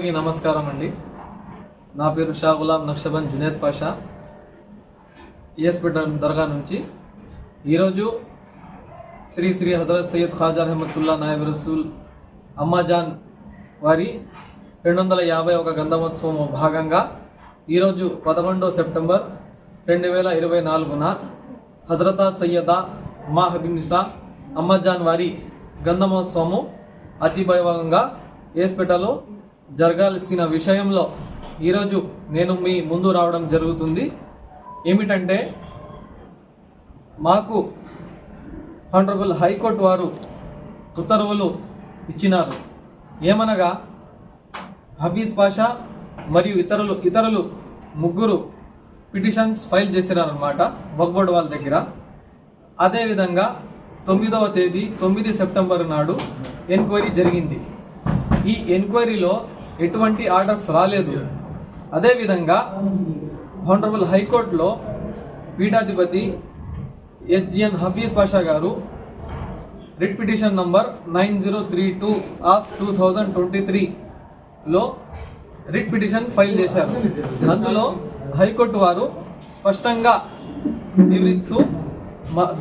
అందరికీ నమస్కారం అండి. నా పేరు షా గులాం నక్షబంద్ జునేద్ పాషా. ఈఎస్పేట దర్గా నుంచి. ఈరోజు శ్రీ శ్రీ హజరత్ సయ్యద్ ఖాజా రహమతుల్లా నాయబ్ రసూల్ అమ్మాజాన్ వారి రెండు వందల యాభై ఒక గంధమోత్సవం భాగంగా ఈరోజు పదకొండో సెప్టెంబర్ రెండు వేల ఇరవై నాలుగున హజరతా సయ్యదా మా హబీబ్నిసా అమ్మాజాన్ వారి గంధమోత్సవము అతి వైభవంగా ఏస్పేటలో జరగాల్సిన విషయంలో ఈరోజు నేను మీ ముందు రావడం జరుగుతుంది. ఏమిటంటే మాకు హండ్రబుల్ హైకోర్టు వారు ఉత్తర్వులు ఇచ్చినారు. ఏమనగా హఫీజ్ పాషా మరియు ఇతరులు ఇతరులు ముగ్గురు పిటిషన్స్ ఫైల్ చేసినారనమాట వక్బోర్డ్ వాళ్ళ దగ్గర. అదేవిధంగా తొమ్మిదవ తేదీ తొమ్మిది సెప్టెంబర్ నాడు ఎంక్వైరీ జరిగింది. ఈ ఎంక్వైరీలో ఎటువంటి ఆర్డర్స్ రాలేదు. అదేవిధంగా హానరబుల్ హైకోర్టులో పీఠాధిపతి S G N Hafeez Pasha గారు writ petition number nine zero three two of two thousand twenty త్రీలో రిట్ పిటిషన్ ఫైల్ చేశారు. అందులో హైకోర్టు వారు స్పష్టంగా వివరిస్తూ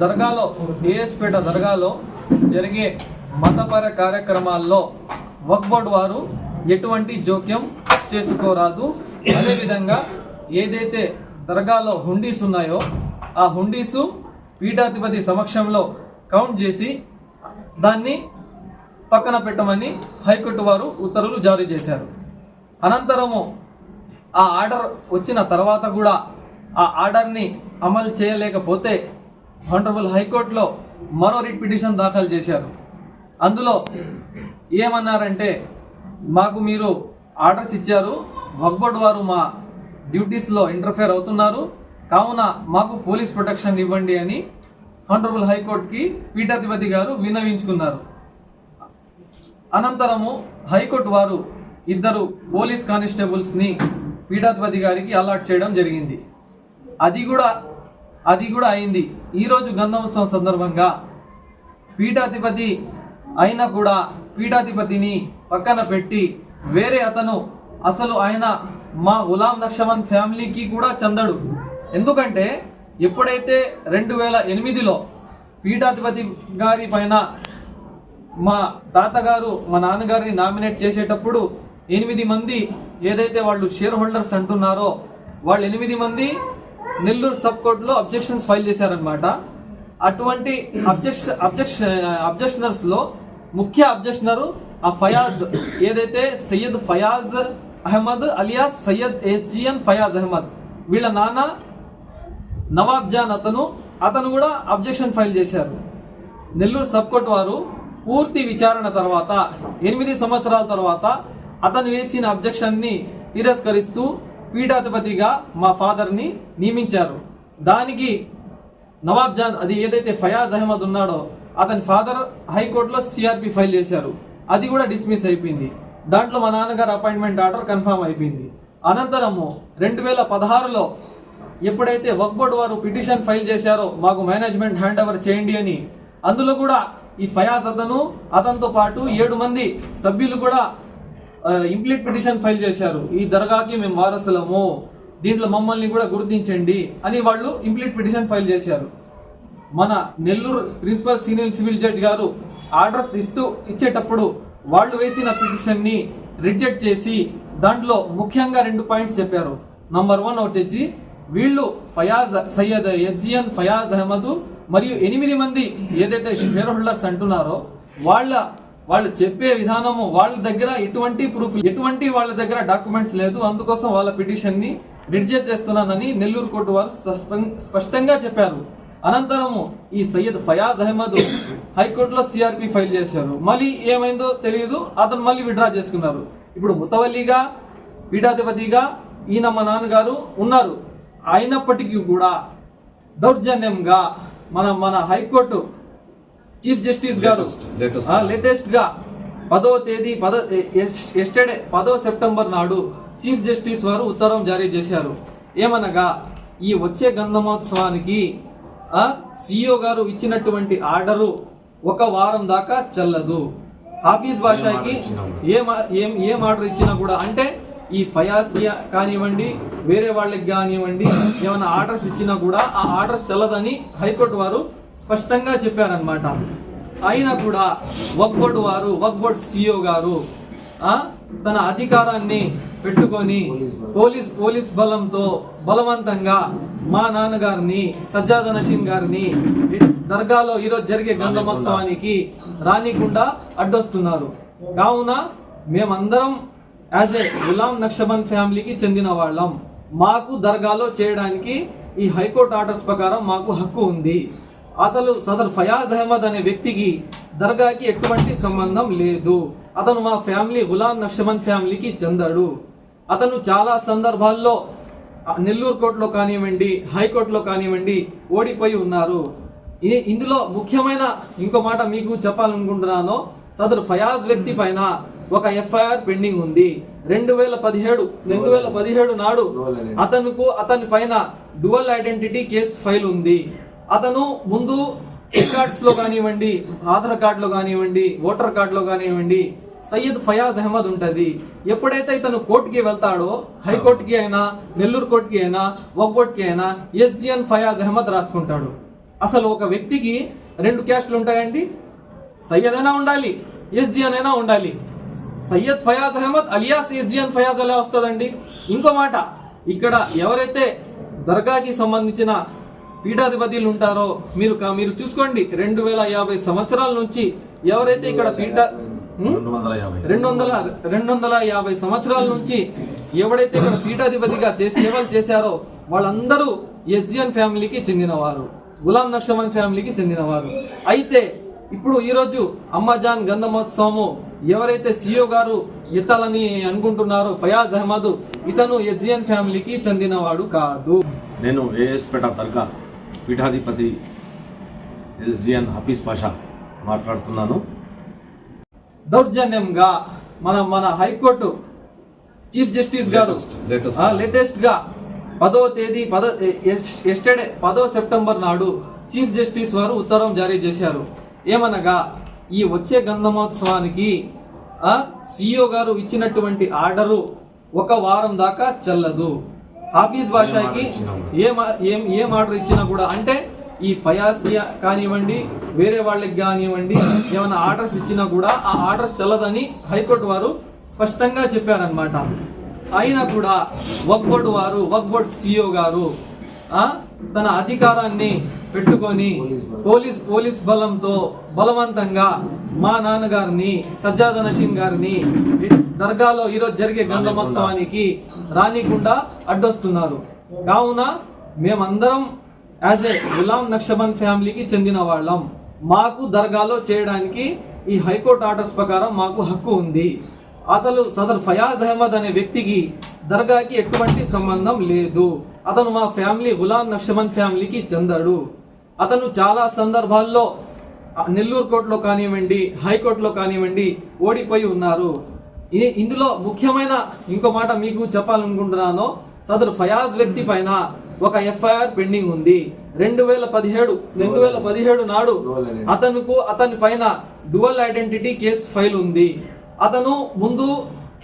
దర్గాలో ఏఎస్పేట దర్గాలో జరిగే మతపర కార్యక్రమాల్లో వక్బోర్డ్ వారు ఎటువంటి జోక్యం చేసుకోరాదు. అదేవిధంగా ఏదైతే దర్గాలో హుండీస్ ఉన్నాయో ఆ హుండీసు పీఠాధిపతి సమక్షంలో కౌంట్ చేసి దాన్ని పక్కన పెట్టమని హైకోర్టు వారు ఉత్తర్వులు జారీ చేశారు. అనంతరము ఆ ఆర్డర్ వచ్చిన తర్వాత కూడా ఆ ఆర్డర్ని అమలు చేయలేకపోతే హానరబుల్ హైకోర్టులో మరో రిట్ పిటిషన్ దాఖలు చేశారు. అందులో ఏమన్నారంటే మాకు మీరు ఆర్డర్స్ ఇచ్చారు. వక్బోర్డ్ వారు మా డ్యూటీస్లో ఇంటర్ఫేర్ అవుతున్నారు. కావున మాకు పోలీస్ ప్రొటెక్షన్ ఇవ్వండి అని హండ్రబుల్ హైకోర్టుకి పీఠాధిపతి గారు విన్నవించుకున్నారు. అనంతరము హైకోర్టు వారు ఇద్దరు పోలీస్ కానిస్టేబుల్స్ని పీఠాధిపతి గారికి అలాట్ చేయడం జరిగింది. అది కూడా అది కూడా అయింది. ఈరోజు గంధోత్సవం సందర్భంగా పీఠాధిపతి అయినా కూడా పీఠాధిపతిని పక్కన పెట్టి వేరే అతను అసలు ఆయన మా గులాం నక్షమన్ ఫ్యామిలీకి కూడా చెందడు. ఎందుకంటే ఎప్పుడైతే రెండు వేల ఎనిమిదిలో పీఠాధిపతి గారి పైన మా తాతగారు మా నాన్నగారిని నామినేట్ చేసేటప్పుడు ఎనిమిది మంది ఏదైతే వాళ్ళు షేర్ హోల్డర్స్ అంటున్నారో వాళ్ళు ఎనిమిది మంది నెల్లూరు సబ్ కోర్టులో అబ్జెక్షన్స్ ఫైల్ చేశారనమాట అటువంటి అబ్జెక్షన్ అబ్జెక్షన్ అబ్జెక్షనర్స్లో ముఖ్య అబ్జెక్షనరు ఆ ఫయాజ్ ఏదైతే Syed Fayaz Ahmed alias Syed S G N Fayaz Ahmed వీళ్ళ నాన్న నవాబ్ జాన్ అతను అతను కూడా అబ్జెక్షన్ ఫైల్ చేశారు. నెల్లూరు సబ్ కోర్టు వారు పూర్తి విచారణ తర్వాత ఎనిమిది సంవత్సరాల తర్వాత అతను వేసిన అబ్జెక్షన్ని తిరస్కరిస్తూ పీఠాధిపతిగా మా ఫాదర్ని నియమించారు. దానికి నవాబ్ జాన్ అది ఏదైతే ఫయాజ్ అహ్మద్ ఉన్నాడో అతని ఫాదర్ హైకోర్టులో సిఆర్పి ఫైల్ చేశారు. అది కూడా డిస్మిస్ అయిపోయింది. దాంట్లో మా నాన్నగారు అపాయింట్మెంట్ ఆర్డర్ కన్ఫామ్ అయిపోయింది. అనంతరము రెండు వేల పదహారులో ఎప్పుడైతే వర్క్ బోర్డు వారు పిటిషన్ ఫైల్ చేశారో మాకు మేనేజ్మెంట్ హ్యాండ్ ఓవర్ చేయండి అని అందులో కూడా ఈ ఫయాజ్ అతను అతనితో పాటు ఏడు మంది సభ్యులు కూడా ఇంప్లీట్ పిటిషన్ ఫైల్ చేశారు. ఈ దర్గాకి మేము వారసులము దీంట్లో మమ్మల్ని కూడా గుర్తించండి అని వాళ్ళు ఇంప్లీట్ పిటిషన్ ఫైల్ చేశారు. మన Nellore principal senior civil judge గారు ఆర్డర్స్ ఇస్తూ ఇచ్చేటప్పుడు వాళ్ళు వేసిన పిటిషన్ని రిజెక్ట్ చేసి దాంట్లో ముఖ్యంగా రెండు పాయింట్స్ చెప్పారు. నంబర్ వన్ వచ్చేసి వీళ్ళు ఫయాజ్ సయ్యద్ ఎస్జిఎన్ ఫయాజ్ అహ్మద్ మరియు ఎనిమిది మంది ఏదైతే షేర్ హోల్డర్స్ అంటున్నారో వాళ్ళ వాళ్ళు చెప్పే విధానము వాళ్ళ దగ్గర ఎటువంటి ప్రూఫ్ ఎటువంటి వాళ్ళ దగ్గర డాక్యుమెంట్స్ లేదు. అందుకోసం వాళ్ళ పిటిషన్ని రిజెక్ట్ చేస్తున్నానని నెల్లూరు కోర్టు వారు స్పష్టంగా చెప్పారు. అనంతరము ఈ సయ్యద్ ఫయాజ్ అహ్మద్ హైకోర్టులో సిఆర్పి ఫైల్ చేశారు. మళ్ళీ ఏమైందో తెలియదు అతను మళ్ళీ విడ్రా చేసుకున్నారు. ఇప్పుడు ముతవల్లిగా పీఠాధిపతిగా ఈయన మా నాన్నగారు ఉన్నారు. అయినప్పటికీ కూడా దౌర్జన్యంగా మన మన హైకోర్టు చీఫ్ జస్టిస్ గారు Latest. లేటెస్ట్గా పదవ తేదీ పద ఎస్టర్డే పదవ సెప్టెంబర్ నాడు చీఫ్ జస్టిస్ వారు ఉత్తరం జారీ చేశారు. ఏమనగా ఈ వచ్చే గంధమోత్సవానికి సిఇఓ గారు ఇచ్చినటువంటి ఆర్డరు ఒక వారం దాకా చెల్లదు. ఆఫీస్ భాషకి ఏ ఏం ఏం ఆర్డర్ ఇచ్చినా కూడా అంటే ఈ ఫయాస్ కానివ్వండి వేరే వాళ్ళకి కానివ్వండి ఏమైనా ఆర్డర్స్ ఇచ్చినా కూడా ఆ ఆర్డర్స్ చెల్లదని హైకోర్టు వారు స్పష్టంగా చెప్పారనమాట అయినా కూడా వక్ బోర్డు వారు బోర్డు సిఇఓ గారు ఆ, తన అధికారాన్ని పెట్టుకొని పోలీస్ పోలీస్ బలంతో బలవంతంగా మా నాన్నగారిని సజ్జాద నసీం గారిని దర్గాలో ఈరోజు జరిగే గంధమోత్సవానికి రానికుండా అడ్డొస్తున్నారు. కావున మేమందరం యాజ్ ఏ గులాం నక్షబన్ ఫ్యామిలీకి చెందిన వాళ్ళం. మాకు దర్గాలో చేయడానికి ఈ హైకోర్టు ఆర్డర్స్ ప్రకారం మాకు హక్కు ఉంది. అసలు సదర్ ఫయాజ్ అహ్మద్ అనే వ్యక్తికి దర్గాకి ఎటువంటి సంబంధం లేదు. అతను మా ఫ్యామిలీ గులాం నక్షబన్ ఫ్యామిలీకి చెందడు. అతను చాలా సందర్భాల్లో నెల్లూరు కోర్టులో కానివ్వండి హైకోర్టులో కానివ్వండి ఓడిపోయి ఉన్నారు. ఇది ఇందులో ముఖ్యమైన ఇంకో మాట మీకు చెప్పాలనుకుంటున్నాను. సదరు ఫయాజ్ వ్యక్తి పైన ఒక ఎఫ్ఐఆర్ పెండింగ్ ఉంది. రెండు వేల పదిహేడు రెండు వేల పదిహేడు నాడు అతనుకు అతని పైన డువల్ ఐడెంటిటీ కేసు ఫైల్ ఉంది. అతను ముందు రికార్డ్స్లో కానివ్వండి ఆధార్ కార్డులో కానివ్వండి ఓటర్ కార్డులో కానివ్వండి సయ్యద్ ఫయాజ్ అహ్మద్ ఉంటది. ఎప్పుడైతే ఇతను కోర్టుకి వెళ్తాడో హైకోర్టుకి అయినా నెల్లూరు కోర్టుకి అయినా వక్బోర్డ్కి అయినా ఎస్జిఎన్ ఫయాజ్ అహ్మద్ రాసుకుంటాడు. అసలు ఒక వ్యక్తికి రెండు క్యాస్ట్లు ఉంటాయండి? సయ్యద్ అయినా ఉండాలి ఎస్జిఎన్ అయినా ఉండాలి. Syed Fayaz Ahmed alias S G N Fayaz ఎలా వస్తుందండి? ఇంకో మాట ఇక్కడ ఎవరైతే దర్గాకి సంబంధించిన పీఠాధిపతులు ఉంటారో మీరు మీరు చూసుకోండి రెండు వేల యాభై సంవత్సరాల నుంచి ఎవరైతే ఇక్కడ పీఠ? రెండు వందల యాభై. రెండు వందల యాభై సంవత్సరాల నుంచి ఎవడైతే ఇక్కడ పీఠాధిపతిగా చేసి సేవలు చేశారో వాళ్ళందరూ ఎస్జియన్ ఫ్యామిలీకి చెందినవారు. గులాం నక్షమన్ ఫ్యామిలీకి చెందినవారు. అయితే ఇప్పుడు ఈరోజు అమ్మాజాన్ గంధమోత్సవము ఎవరైతే సిఇఓ గారు ఎత్తాలని అనుకుంటున్నారో ఫయాజ్ అహ్మద్ ఇతను ఎస్జియన్ ఫ్యామిలీకి చెందినవాడు కాదు. నేను ఏఎస్పేట దర్గా పీఠాధిపతి ఎల్జియన్ హఫీజ్ పాషా మాట్లాడుతున్నాను. దౌర్జన్యంగా మన మన హైకోర్టు చీఫ్ జస్టిస్ గారు. లేటెస్ట్గా పదో తేదీ పద ఎస్టర్డే పదో సెప్టెంబర్ నాడు చీఫ్ జస్టిస్ వారు ఉత్తరం జారీ చేశారు. ఏమనగా ఈ వచ్చే గంధమోత్సవానికి సిఇఓ గారు ఇచ్చినటువంటి ఆర్డరు ఒక వారం దాకా చెల్లదు. ఆఫీస్ భాషకి ఏం ఏం ఏం ఆర్డర్ ఇచ్చినా కూడా అంటే ఈ ఫయాస్ కానివ్వండి వేరే వాళ్ళకి కానివ్వండి ఏమైనా ఆర్డర్స్ ఇచ్చినా కూడా ఆ ఆర్డర్స్ చెల్లదని హైకోర్టు వారు స్పష్టంగా చెప్పారనమాట అయినా కూడా వక్ బోర్డు వారు వక్ బోర్డు సిఇఓ గారు తన అధికారాన్ని పెట్టుకొని పోలీస్ పోలీస్ బలంతో బలవంతంగా మా నాన్నగారిని సజ్జాద నసీం గారిని దర్గాలో ఈరోజు జరిగే గంధమోత్సవానికి రానికుండా అడ్డొస్తున్నారు. కావున మేమందరం యాజ్ ఏ గులాం నక్షబన్ ఫ్యామిలీకి చెందిన వాళ్ళం మాకు దర్గాలో చేయడానికి ఈ హైకోర్టు ఆర్డర్స్ ప్రకారం మాకు హక్కు ఉంది. అతను సదర్ ఫయాజ్ అహ్మద్ అనే వ్యక్తికి దర్గాకి ఎటువంటి సంబంధం లేదు. అతను మా ఫ్యామిలీ గులాం నక్షమన్ ఫ్యామిలీకి చెందడు. అతను చాలా సందర్భాల్లో నెల్లూరు కోర్టులో కానివ్వండి హైకోర్టులో కానివ్వండి ఓడిపోయి ఉన్నారు. ఇందులో ముఖ్యమైన ఇంకో మాట మీకు చెప్పాలనుకుంటున్నాను. సదరు ఫయాజ్ వ్యక్తి పైన ఒక ఎఫ్ఐఆర్ పెండింగ్ ఉంది. రెండు వేల పదిహేడు రెండు వేల పదిహేడు నాడు అతనుకు అతని పైన డువల్ ఐడెంటిటీ కేసు ఫైల్ ఉంది. అతను ముందు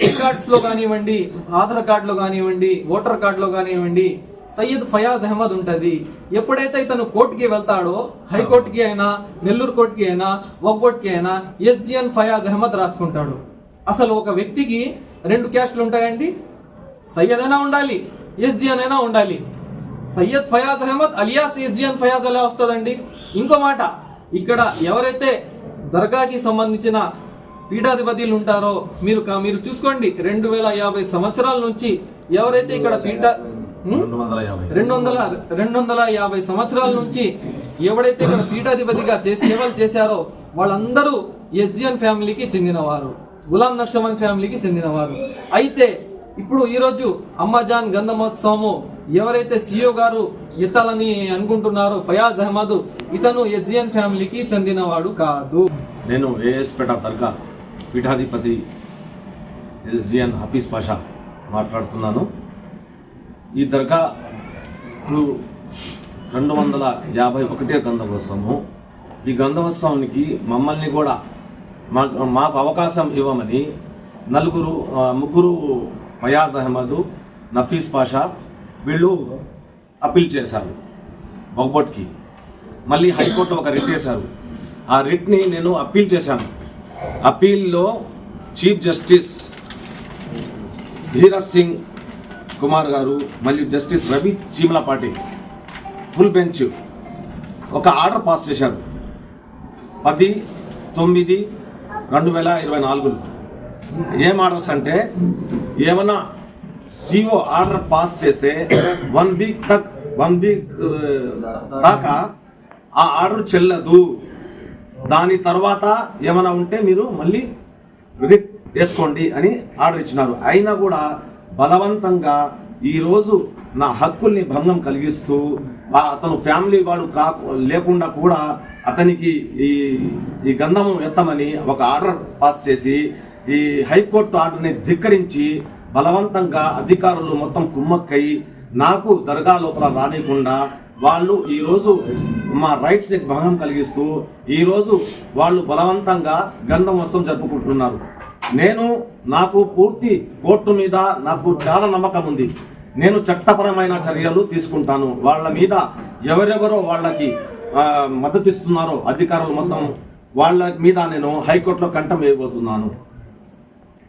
రికార్డ్స్లో కానివ్వండి ఆధార్ కార్డులో కానివ్వండి ఓటర్ కార్డులో కానివ్వండి సయ్యద్ ఫయాజ్ అహ్మద్ ఉంటది. ఎప్పుడైతే ఇతను కోర్టుకి వెళ్తాడో హైకోర్టుకి అయినా నెల్లూరు కోర్టుకి అయినా వక్బోర్డ్కి అయినా ఎస్జిఎన్ ఫయాజ్ అహ్మద్ రాసుకుంటాడు. అసలు ఒక వ్యక్తికి రెండు క్యాస్ట్లు ఉంటాయండి? సయ్యద్ అయినా ఉండాలి ఎస్జిఎన్ అయినా ఉండాలి. Syed Fayaz Ahmed alias S G N Fayaz ఎలా వస్తుందండి? ఇంకో మాట ఇక్కడ ఎవరైతే దర్గాకి సంబంధించిన పీఠాధిపతులు ఉంటారో మీరు మీరు చూసుకోండి రెండు వేల యాభై సంవత్సరాల నుంచి ఎవరైతే ఇక్కడ పీఠ? రెండు వందల యాభై. రెండు వందల రెండు వందల యాభై సంవత్సరాల నుంచి ఎవడైతే ఇక్కడ పీఠాధిపతిగా చేసి సేవలు చేశారో వాళ్ళందరూ ఎస్జిఎన్ ఫ్యామిలీకి చెందినవారు గులాం నక్షమన్ ఫ్యామిలీకి చెందినవారు. అయితే ఇప్పుడు ఈరోజు అమ్మాజాన్ గంధమోత్సవము ఎవరైతే సిఇఓ గారు ఇతలని అనుకుంటున్నారో ఫయాజ్ అహ్మద్ ఇతను ఎస్జిఎన్ ఫ్యామిలీకి చెందినవాడు కాదు. నేను ఏఎస్పేట దర్గా పీఠాధిపతి ఎల్జియన్ హఫీజ్ పాషా మాట్లాడుతున్నాను. ఈ దర్గా రెండు వందల యాభై ఒకటే గంధమోత్సవము ఈ గంధమోత్సవానికి మమ్మల్ని కూడా మాకు మాకు అవకాశం ఇవ్వమని నలుగురు ముగ్గురు ఫయాజ్ అహ్మద్ నఫీస్ పాషా వీళ్ళు అప్పీల్ చేశారు బొగ్బొట్కి మళ్ళీ హైకోర్టులో ఒక రిట్ వేశారు. ఆ రిట్ని నేను అప్పీల్ చేశాను. అప్పీల్లో చీఫ్ జస్టిస్ ధీరజ్ సింగ్ కుమార్ గారు మరియు justice Ravi Cheemalapati full bench. ఒక ఆర్డర్ పాస్ చేశారు. పది తొమ్మిది రెండు వేల ఇరవై నాలుగులో. ఏం ఆర్డర్స్ అంటే ఏమన్నా సిఓ ఆర్డర్ పాస్ చేస్తే వన్ వీక్ తక్ వన్ వీక్ uh, దాకా ఆ ఆర్డర్ చెల్లదు. దాని తర్వాత ఏమైనా ఉంటే మీరు మళ్ళీ రిట్ వేసుకోండి అని ఆర్డర్ ఇచ్చినారు. అయినా కూడా బలవంతంగా ఈరోజు నా హక్కుల్ని భంగం కలిగిస్తూ అతను ఫ్యామిలీ వాడు కా లేకుండా కూడా అతనికి ఈ ఈ గంధం ఎత్తమని ఒక ఆర్డర్ పాస్ చేసి ఈ హైకోర్టు ఆర్డర్ని ధిక్కరించి బలవంతంగా అధికారులు మొత్తం కుమ్మక్కై నాకు దర్గా లోపల రానియకుండా వాళ్ళు ఈరోజు మా రైట్స్ని భంగం కలిగిస్తూ ఈరోజు వాళ్ళు బలవంతంగా గంధం వస్త్రం జరుపుకుంటున్నారు. నేను నాకు పూర్తి కోర్టు మీద నాకు చాలా నమ్మకం ఉంది. నేను చట్టపరమైన చర్యలు తీసుకుంటాను. వాళ్ళ మీద ఎవరెవరో వాళ్ళకి మద్దతిస్తున్నారో మద్దతు ఇస్తున్నారో అధికారులు మొత్తం వాళ్ళ మీద నేను హైకోర్టులో కంఠం వేయబోతున్నాను.